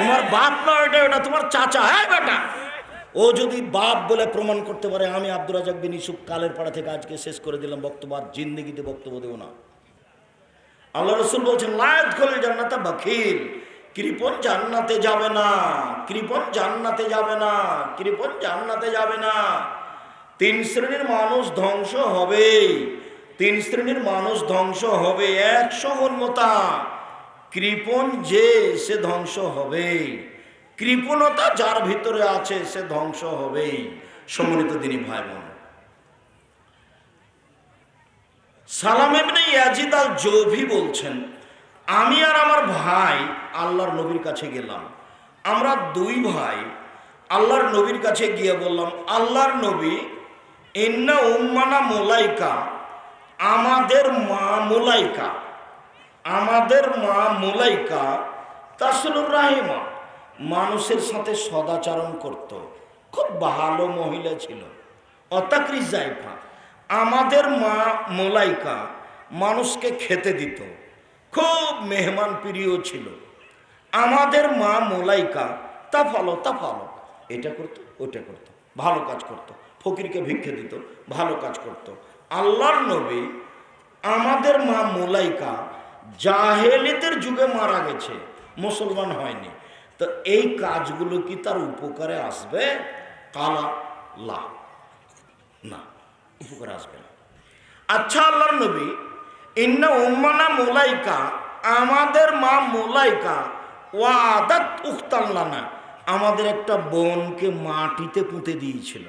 তোমার বাপ না ওটা ওটা তোমার চাচা হ্যাঁ বেটা। ও যদি বাপ বলে প্রমাণ করতে পারে, আমি আব্দুর রাজাক বিন ইসুফ কালের পাড়া থেকে আজকে শেষ করে দিলাম বক্তব্য, আর জিন্দিগিতে বক্তব্য দেবো না। আল্লাহ রসুল বলছেন লায়াত খোলে জান্নাতা বাখিল কৃপন জান্নাতে যাবে না, কৃপন জান্নাতে যাবে না, কৃপন জান্নাতে যাবে না। তিন শ্রেণির মানুষ ধ্বংস হবে তিন শ্রেণির মানুষ ধ্বংস হবে, এক সহন্যতা কৃপন যে সে ধ্বংস হবে। কৃপণতা যার ভিতরে আছে, সে ধ্বংস হবেই। সম্মানিত দিনী ভাই বোন সালাম এমনি ইয়াজিদ আল জৌভি বলছেন, আমি আর আমার ভাই আল্লাহর নবীর কাছে গেলাম। আমরা দুই ভাই আল্লাহর নবীর কাছে গিয়ে বললাম, আল্লাহর নবী, ইন্না উম্মানা মোলাইকা, আমাদের মা মোলাইকা। আমাদের মা মোলাইকা তাসলুর রাহিমা মানুষের সাথে সদাচরণ করত। খুব ভালো মহিলা ছিল। অতাকরি জাইফা। আমাদের মা মোলাইকা মানুষকে খেতে দিত। খুব মেহমান প্রিয় ছিল। আমাদের মা মোলাইকা তা ফলো তা ফলো এটা করতো, ওটা করতো। ভালো কাজ করতো। ফকিরকে ভিক্ষে দিত, ভালো কাজ করত। আল্লাহর নবী আমাদের মা মোলাইকা জাহেলিতের যুগে মারা গেছে, মুসলমান হয়নি। তো এই কাজগুলো কি তার উপকারে আসবে? কালা লা। না, উপকারে আসবে না। আচ্ছা আল্লাহর নবী, ইন্না উম্মানা মোলাইকা, আমাদের মা মোলাইকা ওয়া আদাত উখতাল্লানা আমাদের একটা বোনকে মাটিতে পুঁতে দিয়েছিল।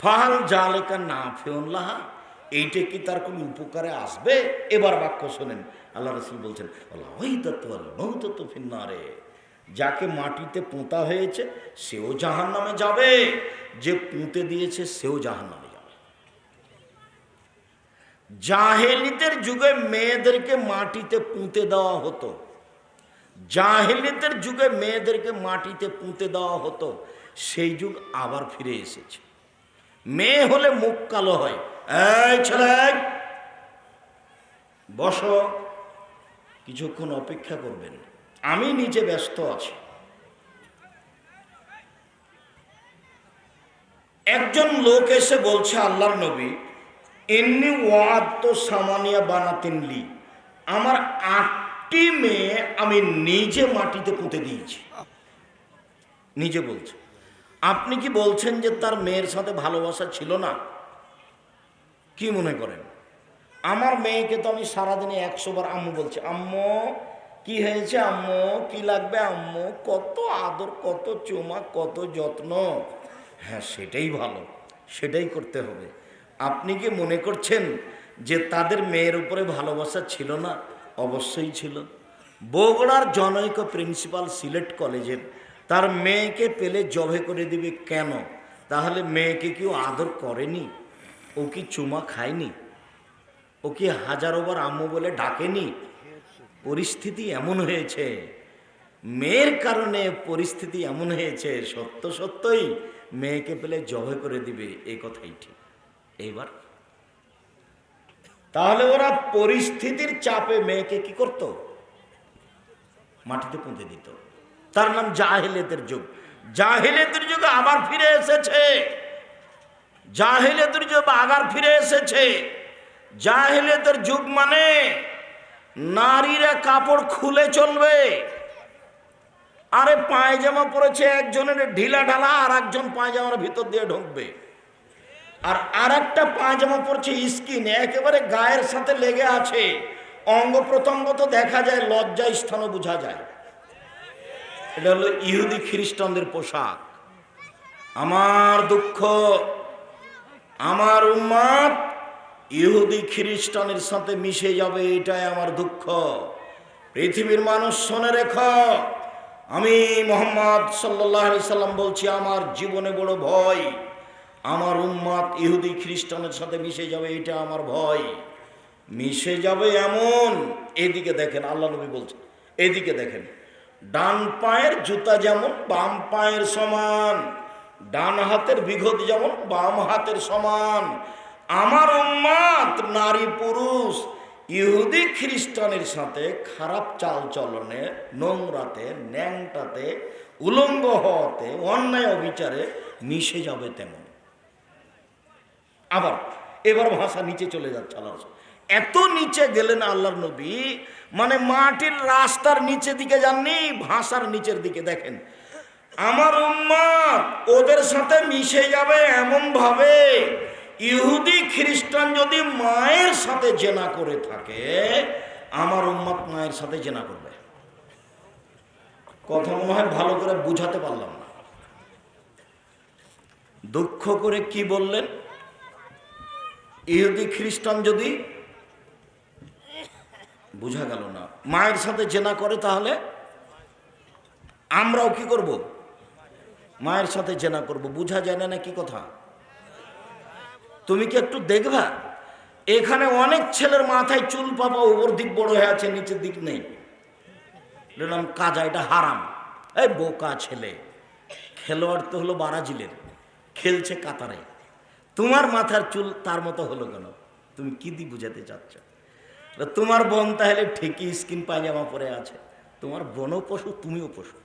ফাহাল জালেকা না ফেউল্লাহা এইটা কি তার কোনো উপকারে আসবে? এবার বাক্য শোনেন। আল্লাহ রসুল বলছেন, আল্লাহ ওই ফিন্নারে। যাকে মাটিতে পোঁতা হয়েছে, সেও জাহান নামে যাবে। যে পুঁতে দিয়েছে, সেও জাহান নামে যাবে। জাহেলিতের যুগে মেয়েদেরকে মাটিতে পুঁতে দেওয়া হতো। জাহেলিতের যুগে মেয়েদেরকে মাটিতে পুঁতে দেওয়া হতো। সেই যুগ আবার ফিরে এসেছে। মেয়ে হলে মুখ কালো হয়। এই ছেলে, বস। কিছুক্ষণ অপেক্ষা করবেন। আমি নিজে ব্যস্ত আছি। একজন লোক এসে বলছে, আল্লাহর নবী এমনি ওয়াদ তো সামানিয়া বানাতেনলি আমার আটটি মেয়ে আমি নিজে মাটিতে পুঁতে দিয়েছি। নিজে বলছে। আপনি কি বলছেন যে তার মেয়ের সাথে ভালোবাসা ছিল না? কি মনে করেন? আমার মেয়েকে তো আমি সারাদিনে একশো বার আম্মু বলছি, আম্মু, কি হয়েছে আম্মু? কি লাগবে আম্মু? কত আদর, কত চুমা, কত যত্ন। হ্যাঁ সেটাই ভালো, সেটাই করতে হবে। আপনি কি মনে করছেন যে তাদের মেয়ের উপরে ভালোবাসা ছিল না? অবশ্যই ছিল। বগুড়ার জনৈক প্রিন্সিপাল সিলেট কলেজের তার মেয়েকে পেলে জবে করে দিবে কেন? তাহলে মেয়েকে কেউ আদর করেনি? ও কি চুমা খায়নি? ও কি হাজারোবার আম্মু বলে ডাকেনি? পরিস্থিতি এমন হয়েছে। মেয়ের কারণে পরিস্থিতি এমন হয়েছে, সত্য সত্যই মেয়েকে পেলে জবে করে দিবে এই কথাই ঠিক। এইবার। তাহলে ওরা পরিস্থিতির চাপে মেয়েকে কি করত? মাটিতে পুঁতে দিত। তার নাম জাহেলেতের যুগ। জাহেলেতের যুগ আবার ফিরে এসেছে। জাহেলেতের যুগ আবার ফিরে এসেছে। জাহেলেতের যুগ মানে নারীরা কাপড় খুলে চলবে। আরে পায়জামা পরেছে একজনের ঢিলা ঢালা, আর একজন পায়জামার ভিতর দিয়ে ঢুকবে। আর আর একটা পায়জামা পরছে স্কিন, একেবারে গায়ের সাথে লেগে আছে। অঙ্গ প্রত্যঙ্গ তো দেখা যায় লজ্জা স্থানও বোঝা যায়। এটা হলো ইহুদি খ্রিস্টানদের পোশাক। আমার দুঃখ, আমার উম্মাদ ইহুদি খ্রিস্টানের সাথে মিশে যাবে, এটাই আমার দুঃখ। পৃথিবীর মানুষ শোনে রেখ, আমি মোহাম্মদ সাল্লাহ সাল্লাম বলছি, আমার জীবনে বড় ভয়, আমার উম্মাদ ইহুদি খ্রিস্টানের সাথে মিশে যাবে, এটা আমার ভয়। মিশে যাবে এমন, এদিকে দেখেন, আল্লাহ নবী বলছেন, এদিকে দেখেন। ডান পায়ের জুতা যেমন বাম পায়ের সমান, ডান হাতের বিঘত যেমন বাম হাতের সমান আমার উম্মাত নারী পুরুষ, ইহুদি খ্রিস্টানের সাথে খারাপ চাল চলনে নোংরাতে, ন্যাংটাতে, উলঙ্গ হওয়াতে, অন্যায় অবিচারে মিশে যাবে তেমন আবার, এবার ভাষা নিচে চলে যাচ্ছে আল্লাহ। এত নিচে গেলেন আল্লাহর নবী মানে মাটির রাস্তার নিচে দিকে যাননি, ভাষার নিচের দিকে দেখেন। আমার উম্মাদ, ওদের সাথে মিশে যাবে এমন ভাবে ইহুদি, খ্রিস্টান যদি মায়ের সাথে জেনা করে থাকে, আমার উম্মাদ মায়ের সাথে জেনা করবে। কথা মনে হয় ভালো করে বুঝাতে পারলাম না। দুঃখ করে কি বললেন? ইহুদি, খ্রিস্টান যদি বুঝা গেল না। মায়ের সাথে জেনা করে তাহলে আমরাও কি করব? মায়ের সাথে জেনা করব। বুঝা যায় না না কি কথা? তুমি কি একটু দেখবা? এখানে অনেক ছেলের মাথায় চুল পাপা উপর দিক বড় হয়ে আছে, নিচের দিক নেই। বললাম, কাজা, এটা হারাম। এই বোকা ছেলে, খেলোয়াড় তো হলো বারাজিলের, খেলছে কাতারে। তোমার মাথার চুল তার মতো হলো কেন? তুমি কি দি বুঝাতে চাচ্ছ? তোমার বোন তাহলে ঠিকই স্কিন পায়জামা পরে আছে। তোমার বোনও পশু, তুমিও পশু।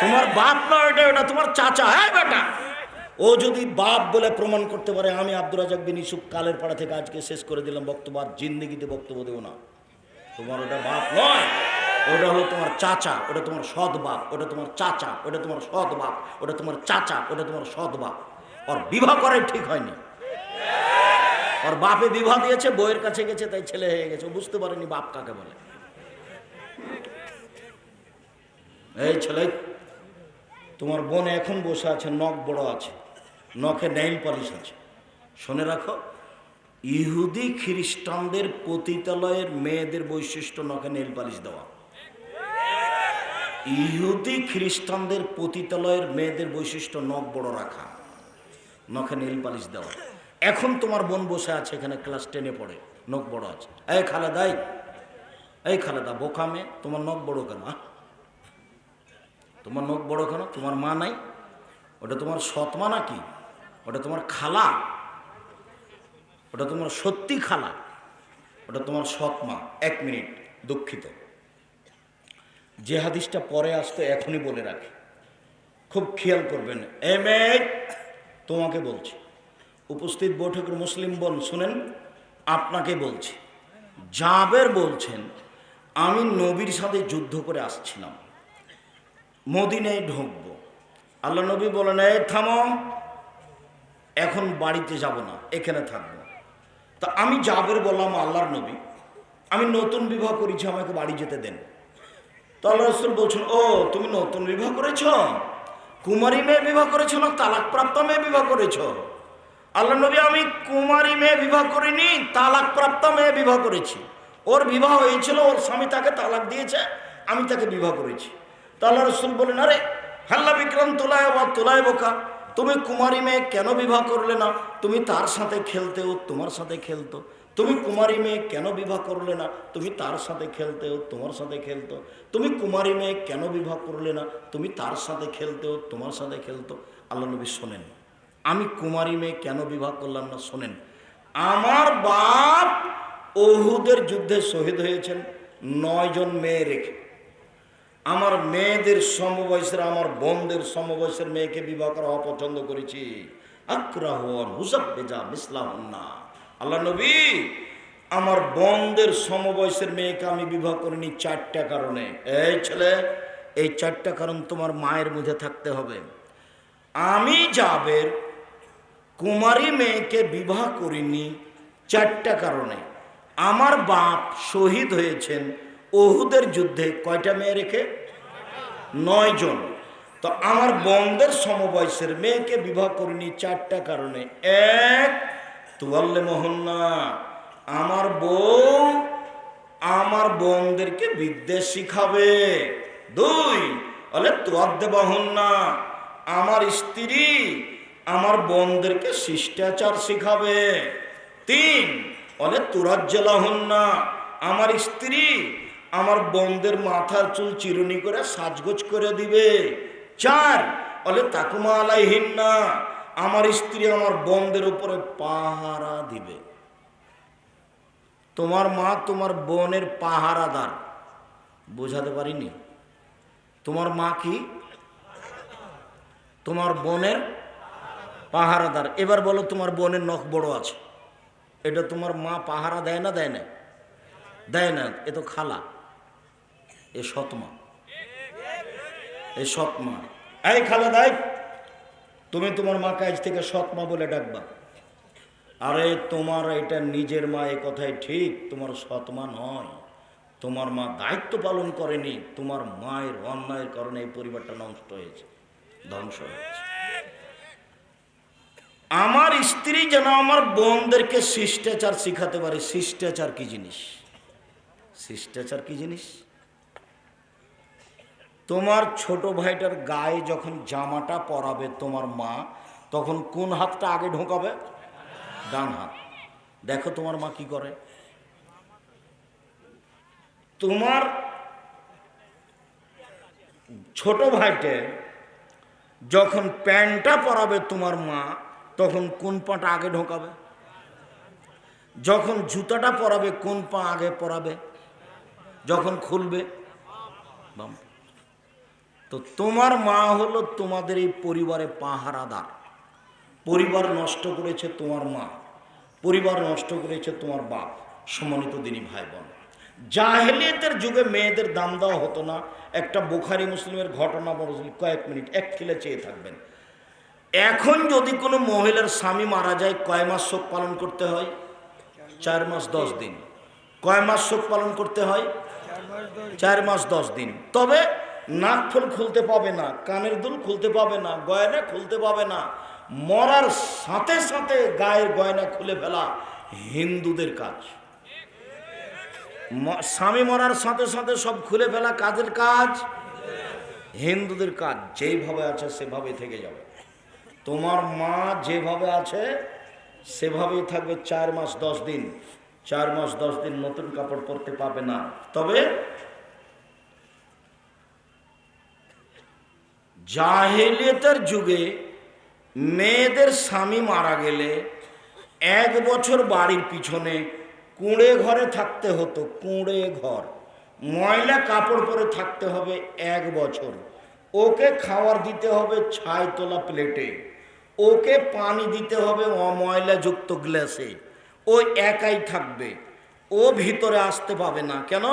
তোমার বাপ না ওটা ওটা তোমার চাচা হ্যাঁ বেটা। ও যদি বাপ বলে প্রমাণ করতে পারে, আমি আব্দুর রাজাক বিন ইসুফ কালের পাড়া থেকে আজকে শেষ করে দিলাম বক্তব্য, আর জিন্দিগিতে বক্তব্য দেবো না। তোমার ওটা বাপ নয়, ওটা হলো তোমার চাচা, ওটা তোমার সৎ বাপ, ওটা তোমার চাচা, ওটা তোমার সৎ বাপ, ওটা তোমার চাচা, ওটা তোমার সৎ বাপ। ওর বিবাহ করে ঠিক হয়নি। ওর বাপে বিবাহ দিয়েছে বইয়ের কাছে গেছে, তাই ছেলে হয়ে গেছে। বুঝতে পারেনি বাপ কাকে বলে। এই ছেলে, তোমার বোন এখন বসে আছে, নখ বড় আছে, নখে নেইল পালিশ আছে। শুনে রাখো, ইহুদি খ্রিস্টানদের পতিতালয়ের মেয়েদের বৈশিষ্ট্য নখে নেইল পালিশ দেওয়া। ইহুদি খ্রিস্টানদের পতিতালয়ের মেয়েদের বৈশিষ্ট্য নখ বড় রাখা, নখে নেইল পালিশ দেওয়া। এখন তোমার বোন বসে আছে এখানে ক্লাস টেনে পড়ে, নখ বড় আছে। এই খালেদাই এই খালেদা, বোকা মেয়ে, তোমার নখ বড় কেন? তোমার নখ বড় কেন? তোমার মা নাই? ওটা তোমার সৎ মা নাকি? ওটা তোমার খালা? ওটা তোমার সত্যি খালা? ওটা তোমার সৎ মা? এক মিনিট, দুঃখিত। যে হাদিসটা পরে আসতো এখনই বলে রাখি। খুব খেয়াল করবেন এ, তোমাকে বলছি। উপস্থিত বৈঠকের মুসলিম বোন, শুনেন, আপনাকে বলছি। জাবের বলছেন, আমি নবীর সাথে যুদ্ধ করে আসছিলাম। মদিনায় ঢুকবো। আল্লাহ নবী বলেন, এই থামো, এখন বাড়িতে যাব না, এখানে থাকব। তা আমি জাবের বললাম, আল্লাহর নবী, আমি নতুন বিবাহ করেছি, আমাকে বাড়ি যেতে দেন। তো আল্লাহ রসুল বলছেন, ও, তুমি নতুন বিবাহ করেছ? কুমারী মেয়ে বিবাহ করেছ না, তালাকপ্রাপ্ত মেয়ে বিবাহ করেছ? আল্লাহ নবী, আমি কুমারী মেয়ে বিবাহ করিনি, তালাকপ্রাপ্ত মেয়ে বিবাহ করেছি। ওর বিবাহ হয়েছিল, ওর স্বামী তাকে তালাক দিয়েছে, আমি তাকে বিবাহ করেছি। তা আল্লাহ রসুল বলেন, আরে, হাল্লা বিক্রম তোলায় বা তোলায় বোকা, তুমি কুমারী মেয়ে কেন বিবাহ করলে না? তুমি তার সাথে খেলতে ও তোমার সাথে খেলতো। তুমি কুমারী মেয়ে কেন বিবাহ করলে না? তুমি তার সাথে খেলতে ও তোমার সাথে খেলতো। তুমি কুমারী মেয়ে কেন বিবাহ করলে না? তুমি তার সাথে খেলতে ও তোমার সাথে খেলতো। আল্লাহ নবী শোনেন। আমি কুমারী মেয়ে কেন বিবাহ করলাম না শোনেন। আমার বাপ ওহুদের যুদ্ধে শহীদ হয়েছেন নয়জন মেয়ে রেখে। আমার মেয়েদের সমবয়সের, আমার বোনদের সমবয়সের মেয়েকে বিবাহ করা অপছন্দ করেছি। আল্লাহ নবী, আমার বোনদের সমবয়সের মেয়েকে আমি বিবাহ করিনি চারটা কারণে। এই ছেলে, এই চারটা কারণ তোমার মায়ের মধ্যে থাকতে হবে। আমি যাবের কুমারী মেয়েকে বিবাহ করিনি চারটা কারণে। আমার বাপ শহীদ হয়েছেন ওহুদের যুদ্ধে। কয়টা মেয়ে রেখে? নয় জন। তো আমার বন্ধের সমবয়সের মেয়েকে বিবাহ করিনি চারটা কারণে। এক, তুয়াল্লে মোহন্না। আমার বউ আমার বোনদেরকে বিদ্বেষ শিখাবে। দুই বলে তোয়াদ্দে বহন্না আমার স্ত্রী আমার বোনদেরকে শিষ্টাচার শিখাবে। তিন অনেক তুরাজ্জেলা হন না আমার স্ত্রী আমার বোনদের মাথার চুল চিরুনি করে সাজগোজ করে দিবে। চার বলে তাকুমা না আমার স্ত্রী আমার বোনদের উপরে পাহারা দিবে। তোমার মা তোমার বোনের পাহারাদার। বোঝাতে পারিনি? তোমার মা কি? তোমার বোনের পাহারাদার। এবার বলো তোমার বোনের নখ বড় আছে। এটা তোমার মা পাহারা দেয় না দেয় না? দেয় না, এ তো খালা। এ সৎমা এ সৎমা এই খালা দেয় তুমি তোমার মাকে আজ থেকে সৎমা বলে ডাকবা। আরে তোমার এটা নিজের মা, এ কথাই ঠিক, তোমার সৎমা নয়। তোমার মা দায়িত্ব পালন করেনি, তোমার মায়ের অন্যায়ের কারণে এই পরিবারটা নষ্ট হয়েছে, ধ্বংস হয়েছে। আমার স্ত্রী যেন আমার বোনদেরকে শিষ্টাচার শিখাতে পারে। শিষ্টাচার কি জিনিস? শিষ্টাচার কি জিনিস? তোমার ছোট ভাইটার গায়ে যখন জামাটা পরাবে তোমার মা, তখন কোন হাতটা আগে ঢোকাবে? ডান হাত। দেখো তোমার মা কি করে। তোমার ছোট ভাইটে যখন প্যান্টটা পরাবে তোমার মা তখন কোন পাটা আগে ঢোকাবে? যখন জুতাটা পরাবে, কোন পা আগে পরাবে? যখন খুলবে? তো তোমার মা হলো তোমাদের এই পরিবারে পাহারাদার। পরিবার নষ্ট করেছে তোমার মা। পরিবার নষ্ট করেছে তোমার বাপ। সম্মানিত দিনী ভাই বোন জাহেলিয়তের যুগে মেয়েদের দাম দেওয়া হতো না। একটা বুখারি মুসলিমের ঘটনা বলছিল কয়েক মিনিট, এক খেলে চেয়ে থাকবেন। এখন যদি কোনো মহিলার স্বামী মারা যায়, কয় মাস শোক পালন করতে হয়? চার মাস, দশ দিন। কয় মাস শোক পালন করতে হয়? চার মাস, দশ দিন। তবে নাক ফুল খুলতে পাবে না, কানের দুল খুলতে পাবে না, গয়না খুলতে পাবে না। মরার সাথে সাথে গায়ের গয়না খুলে ফেলা হিন্দুদের কাজ। স্বামী মরার সাথে সাথে সব খুলে ফেলা কাজের কাজ? হিন্দুদের কাজ, যেইভাবে আছে সেভাবে থেকে যাবে। তোমার মা যেভাবে আছে, সেভাবেই থাকবে চার মাস দশ দিন। চার মাস দশ দিন নতুন কাপড় পরতে পাবে না। তবে জাহেলিয়তের যুগে মেয়েদের স্বামী মারা গেলে এক বছর বাড়ির পিছনে কুঁড়ে ঘরে থাকতে হতো, কুঁড়ে ঘর। ময়লা কাপড় পরে থাকতে হবে এক বছর। ওকে খাওয়ার দিতে হবে ছাই তোলা প্লেটে। ওকে পানি দিতে হবে অময়লাযুক্ত গ্লাসে। ও একাই থাকবে। ও ভিতরে আসতে পাবে না। কেন?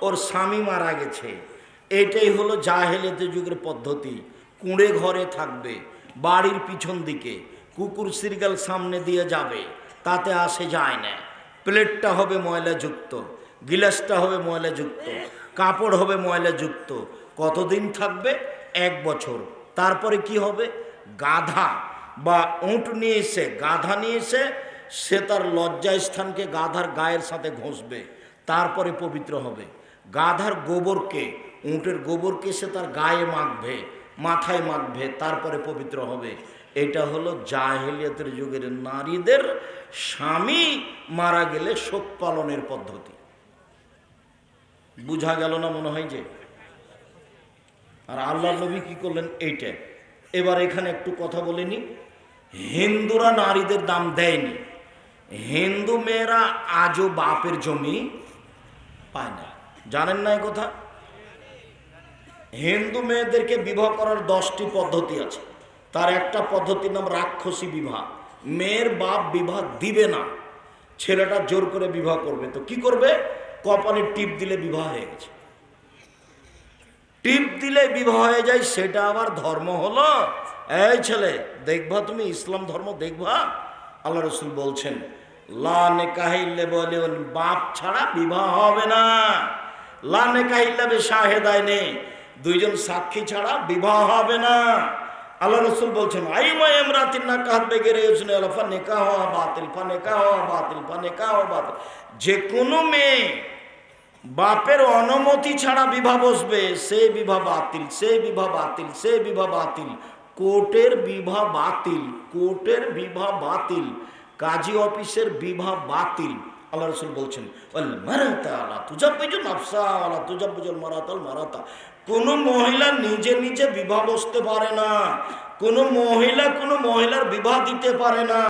ওর স্বামী মারা গেছে। এটাই হলো জাহেলেতে যুগের পদ্ধতি। কুঁড়ে ঘরে থাকবে। বাড়ির পিছন দিকে। কুকুর সিরগাল সামনে দিয়ে যাবে। তাতে আসে যায় না। প্লেটটা হবে ময়লাযুক্ত। গিলাসটা হবে ময়লাযুক্ত। কাপড় হবে ময়লাযুক্ত। কতদিন থাকবে? এক বছর। তারপরে কি হবে? গাধা। বা উঁট নিয়ে এসে, গাধা নিয়ে এসে, সে তার লজ্জা স্থানকে গাধার গায়ের সাথে ঘষবে, তারপরে পবিত্র হবে। গাধার গোবরকে, উঁটের গোবরকে সে তার গায়ে মাখবে, মাথায় মাখবে, তারপরে পবিত্র হবে। এটা হলো জাহেলিয়াতের যুগের নারীদের স্বামী মারা গেলে শোক পালনের পদ্ধতি। বুঝা গেল না মনে হয় যে? আর আল্লাহ নবী কি করলেন? এইটা। এবার এখানে একটু কথা বলিনি হিন্দুরা নারীদের দাম দেয়নি। হিন্দু মেয়েরা আজও বাপের জমি পায় না। জানেন না কথা? হিন্দু মেয়েদেরকে বিবাহ করার দশটি পদ্ধতি আছে। তার একটা পদ্ধতির নাম রাক্ষসী বিবাহ। মেয়ের বাপ বিবাহ দিবে না। ছেলেটা জোর করে বিবাহ করবে। তো কি করবে? কপালে টিপ দিলে বিবাহ হয়ে গেছে। টিপ দিলে বিবাহ হয়ে যায়, সেটা আবার ধর্ম হলো। এই ছেলে, দেখবা তুমি, ইসলাম ধর্ম দেখবা? আল্লাহ রসুল বলছেন, লা নেকাহিল্লে বলে বাপ ছাড়া বিবাহ হবে না। লা নেকাহিল্লা বে শাহেদায় নেই দুইজন সাক্ষী ছাড়া বিবাহ হবে না। আল্লাহ রসুল বলছেন আইমা এমরাতিন না কাহাত বেগে রেউসনে ফা নেকা হওয়া বাতিল, ফা নেকা হওয়া বাতিল, ফা নেকা হওয়া বাতিল। যে কোনো মেয়ে বাপের অনুমতি ছাড়া বিবাহ বসবে, সে বিবাহ বাতিল, সে বিবাহ বাতিল, সে বিবাহ বাতিল। কোর্টের বিবাহ বাতিল, কোর্টের বিবাহ বাতিল, কাজী অফিসের বিবাহ বাতিল। আল্লাহ রসুল বলছেন মারাতা। কোন মহিলা নিজে নিজে বিবাহ বসতে পারে না, কোন মহিলা কোন মহিলার বিবাহ দিতে পারে না।